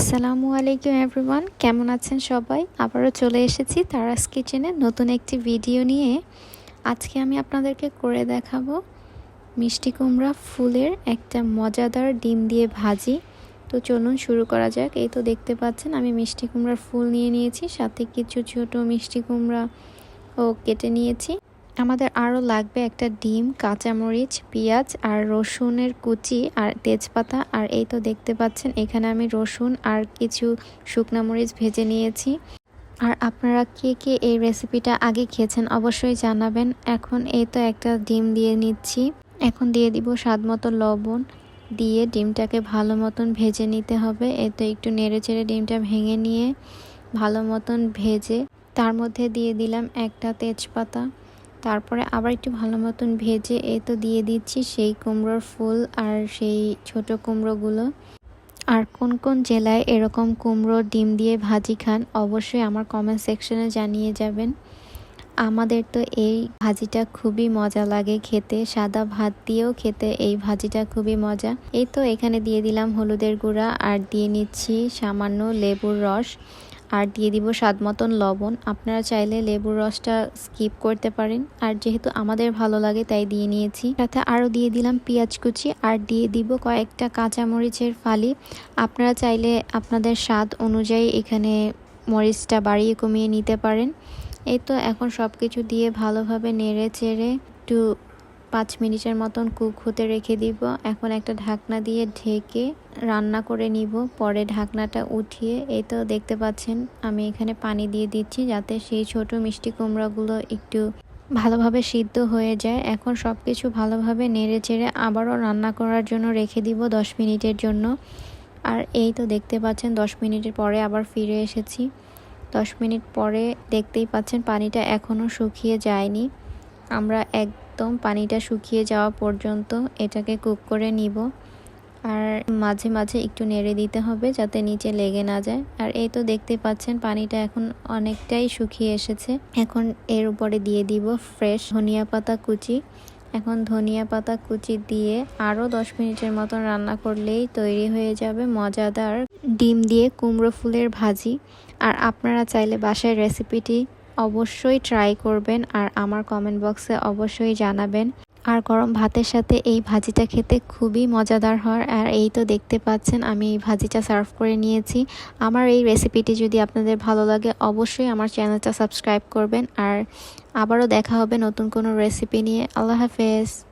আসসালামু আলাইকুম এভরিওয়ান। কেমন আছেন সবাই? আবারও চলে এসেছি তারাস কিচেনে নতুন একটি ভিডিও নিয়ে। আজকে আমি আপনাদেরকে করে দেখাবো মিষ্টি কুমড়া ফুলের একটা মজাদার ডিম দিয়ে ভাজি। তো চলুন শুরু করা যাক। এই তো দেখতে পাচ্ছেন, আমি মিষ্টি কুমড়ার ফুল নিয়ে নিয়েছি, সাথে কিছু ছোট মিষ্টি কুমড়া ও কেটে নিয়েছি। আমাদের আরও লাগবে একটা ডিম, কাঁচামরিচ, পেঁয়াজ আর রসুনের কুচি আর তেজপাতা। আর এই তো দেখতে পাচ্ছেন, এখানে আমি রসুন আর কিছু শুকনা মরিচ ভেজে নিয়েছি। আর আপনারা কে কে এই রেসিপিটা আগে খেয়েছেন অবশ্যই জানাবেন। এখন এই তো একটা ডিম দিয়ে নিচ্ছি। এখন দিয়ে দিব স্বাদ মতো লবণ। দিয়ে ডিমটাকে ভালো মতন ভেজে নিতে হবে। এতে একটু নেড়ে চেড়ে ডিমটা ভেঙে নিয়ে ভালো মতন ভেজে তার মধ্যে দিয়ে দিলাম একটা তেজপাতা। তারপরে আবার একটু ভালো মতন ভেজে এ তো দিয়ে দিচ্ছি সেই কুমড়োর ফুল আর সেই ছোট কুমড়োগুলো। আর কোন কোন জেলায় এরকম কুমড়ো ডিম দিয়ে ভাজি খান অবশ্যই আমার কমেন্ট সেকশনে জানিয়ে যাবেন। আমাদের তো এই ভাজিটা খুবই মজা লাগে খেতে, সাদা ভাত দিয়েও খেতে এই ভাজিটা খুবই মজা। এই তো এখানে দিয়ে দিলাম হলুদের গুঁড়া আর দিয়ে নিচ্ছি সামান্য লেবুর রস। আর দিয়ে দিব স্বাদ মতন লবণ। আপনারা চাইলে লেবুর রসটা স্কিপ করতে পারেন। আর যেহেতু আমাদের ভালো লাগে, তাই দিয়ে নিয়েছি। সাথে আরও দিয়ে দিলাম পেঁয়াজ কুচি। আর দিয়ে দিব কয়েকটা কাঁচামরিচের ফালি। আপনারা চাইলে আপনাদের স্বাদ অনুযায়ী এখানে মরিচটা বাড়িয়ে কমিয়ে নিতে পারেন। এই তো, এখন সব কিছু দিয়ে ভালোভাবে নেড়ে চেড়ে একটু পাঁচ মিনিটের মতন কুক হতে রেখে দিব। এখন একটা ঢাকনা দিয়ে ঢেকে রান্না করে নিব। পরে ঢাকনাটা উঠিয়ে, এই তো দেখতে পাচ্ছেন, আমি এখানে পানি দিয়ে দিচ্ছি যাতে সেই ছোট মিষ্টি কুমড়াগুলো একটু ভালোভাবে সিদ্ধ হয়ে যায়। এখন সব কিছু ভালোভাবে নেড়ে চেড়ে আবারও রান্না করার জন্য রেখে দিব দশ মিনিটের জন্য। আর এই তো দেখতে পাচ্ছেন, দশ মিনিটের পরে আবার ফিরে এসেছি। দশ মিনিট পরে দেখতেই পাচ্ছেন, পানিটা এখনও শুকিয়ে যায়নি। আমরা একদম পানিটা শুকিয়ে যাওয়া পর্যন্ত এটাকে কুক করে নিব। আর মাঝে মাঝে একটু নেড়ে দিতে হবে যাতে নিচে লেগে না যায়। আর এই তো দেখতে পাচ্ছেন পানিটা এখন অনেকটাই শুকিয়ে এসেছে। এখন এর উপরে দিয়ে দিব ফ্রেশ ধনিয়া পাতা কুচি। এখন ধনিয়া পাতা কুচি দিয়ে আরও দশ মিনিটের মতন রান্না করলেই তৈরি হয়ে যাবে মজাদার ডিম দিয়ে কুমড়ো ফুলের ভাজি। আর আপনারা চাইলে বাসায় রেসিপিটি অবশ্যই ট্রাই করবেন আর আমার কমেন্ট বক্সে অবশ্যই জানাবেন। আর গরম ভাতের সাথে এই ভাজিটা খেতে খুবই মজাদার হয় আর এই তো দেখতে পাচ্ছেন আমি এই ভাজিটা সার্ভ করে নিয়েছি। আমার এই রেসিপিটি যদি আপনাদের ভালো লাগে অবশ্যই আমার চ্যানেলটা সাবস্ক্রাইব করবেন। আর আবারও দেখা হবে নতুন কোনো রেসিপি নিয়ে। আল্লাহ হাফেজ।